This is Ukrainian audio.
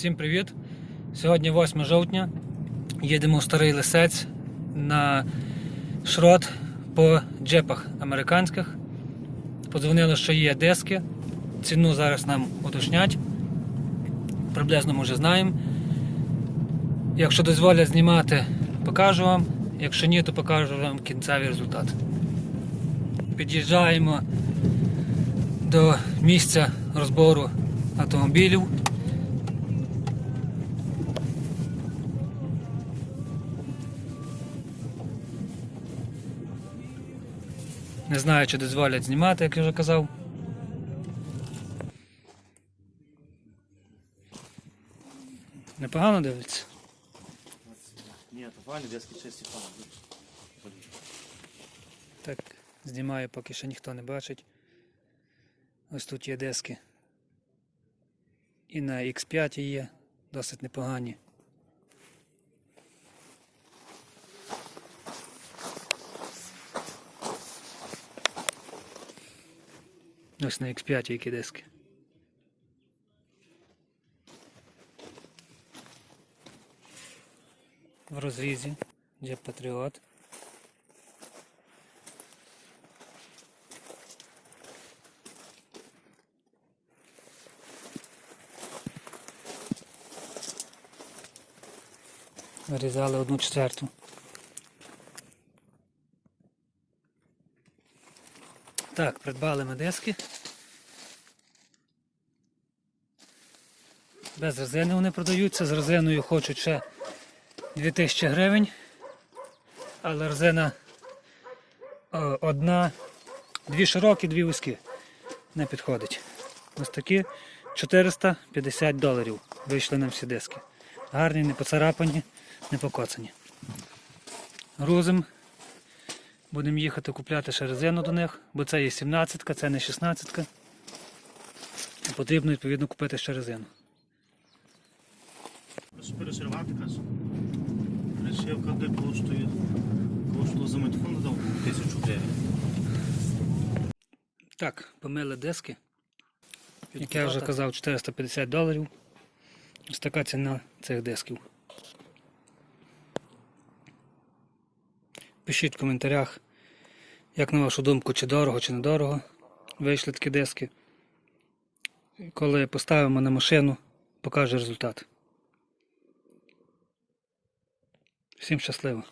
Всім привіт! Сьогодні 8 жовтня. Їдемо в старий лисець на шрот по джепах американських. Подзвонили, що є диски. Ціну зараз нам уточнять. Приблизно ми вже знаємо. Якщо дозволять знімати, покажу вам. Якщо ні, то покажу вам кінцевий результат. Під'їжджаємо до місця розбору автомобілів. Не знаю, чи дозволять знімати, як я вже казав. Непогано дивиться. Нет, вали детский части фан. Так, знімаю, поки що ніхто не бачить. Ось тут є диски. І на X5 є, досить непогані. Ось на X5 які диски. В розрізі Jeep Patriot. Вирізали одну четверту. Так, придбали ми диски. Без резини вони продаються, з резиною хочуть ще 2000 гривень. Але резина одна, дві широкі, дві вузькі. Не підходить. Ось такі 450 доларів вийшли нам всі диски. Гарні, не поцарапані, не покоцані. Грузим. Будемо їхати купляти ще резину до них, бо це є 17, це не 16. Потрібно відповідно купити ще резину. Прошу перешивати, каже. Де коштує. Коштує за метфон дав тисячу гривень. Так, помили диски. Як я вже казав, 450 доларів. Ось така ціна цих дисків. Пишіть в коментарях, як на вашу думку, чи дорого, чи недорого вийшли такі диски. Коли поставимо на машину, покаже результат. Всім щасливо!